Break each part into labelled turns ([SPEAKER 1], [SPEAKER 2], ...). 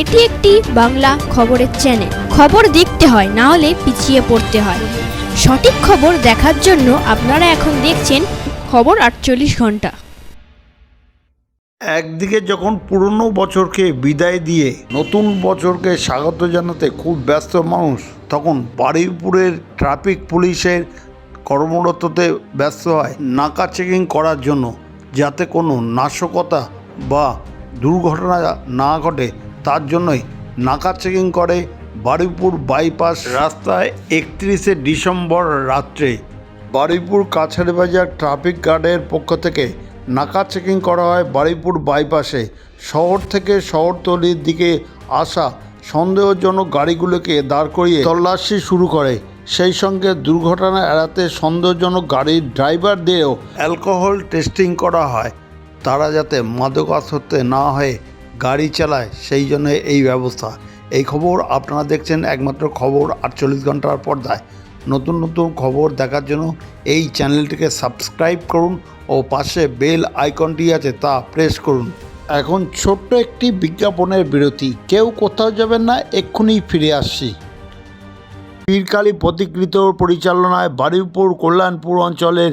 [SPEAKER 1] এটি একটি বাংলা খবরের চ্যানেল খবর দেখতে হয়, না হলে পিছিয়ে পড়তে হয়। সঠিক খবর দেখার জন্য আপনারা এখন দেখছেন খবর আটচল্লিশ ঘণ্টা।
[SPEAKER 2] একদিকে যখন পুরনো বছরকে বিদায় দিয়ে নতুন বছরকে স্বাগত জানাতে খুব ব্যস্ত মানুষ, তখন বারুইপুরের ট্রাফিক পুলিশের কর্মরততে ব্যস্ত হয় নাকা চেকিং করার জন্য, যাতে কোনো নাশকতা বা দুর্ঘটনা না ঘটে। তার জন্যই নাকা চেকিং করে বারুইপুর বাইপাস রাস্তায় একত্রিশে ডিসেম্বর রাত্রে। বারুইপুর কাছারি বাজার ট্রাফিক গার্ডের পক্ষ থেকে নাকা চেকিং করা হয় বারুইপুর বাইপাসে। শহর থেকে শহরতলির দিকে আসা সন্দেহজনক গাড়িগুলোকে দাঁড় করিয়ে তল্লাশি শুরু করে। সেই সঙ্গে দুর্ঘটনা এড়াতে সন্দেহজনক গাড়ির ড্রাইভারদেরও অ্যালকোহল টেস্টিং করা হয়। তারা যাতে মাদক মাদকাসক্তে না হয়ে গাড়ি চালায়, সেই জন্য এই ব্যবস্থা। এই খবর আপনারা দেখছেন একমাত্র খবর আটচল্লিশ ঘণ্টার পর্দায়। নতুন নতুন খবর দেখার জন্য এই চ্যানেলটিকে সাবস্ক্রাইব করুন ও পাশে বেল আইকনটি আছে তা প্রেস করুন। এখন ছোট্ট একটি বিজ্ঞাপনের বিরতি। কেউ কোথাও যাবেন না, এক্ষুনি ফিরে আসছি। পীরকালী প্রতিকৃত পরিচালনায় বারুইপুর, কল্যাণপুর অঞ্চলের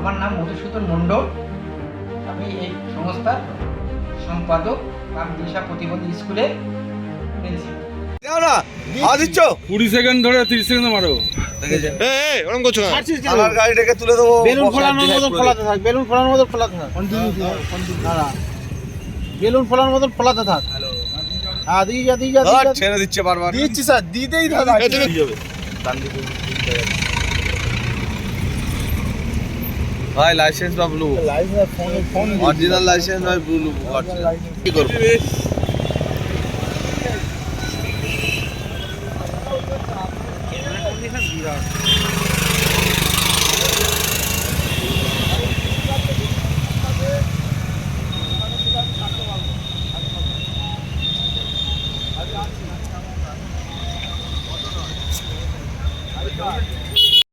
[SPEAKER 3] আমার নাম মধুসূদন মণ্ডল। আমি এই সংস্থার সম্পাদক বা দিশা প্রতিবন্ধী স্কুলের প্রিন্সিপাল।
[SPEAKER 4] দাও না হাওয়া দিচ্ছ?
[SPEAKER 5] কুড়ি সেকেন্ড ধরে তিরিশ সেকেন্ড মারো।
[SPEAKER 4] এ এ ওরকম করছ আমার গাড়িটাকে তুলে দেবো।
[SPEAKER 6] বেলুন ফোলানোর মতো ফোলাতে থাক বেলুন ফোলানোর মতো ফোলাতে থাক। বেলুন ফোলানোর মতো ফোলাতে থাক। হ্যাঁ।
[SPEAKER 4] ছেড়ে দিচ্ছে বারবার।
[SPEAKER 6] দিচ্ছি স্যার দিতেই দাদা
[SPEAKER 4] ভাই লাইসেন্স বা blue
[SPEAKER 6] phone phone
[SPEAKER 4] original license ভাই ব্লু কি করব?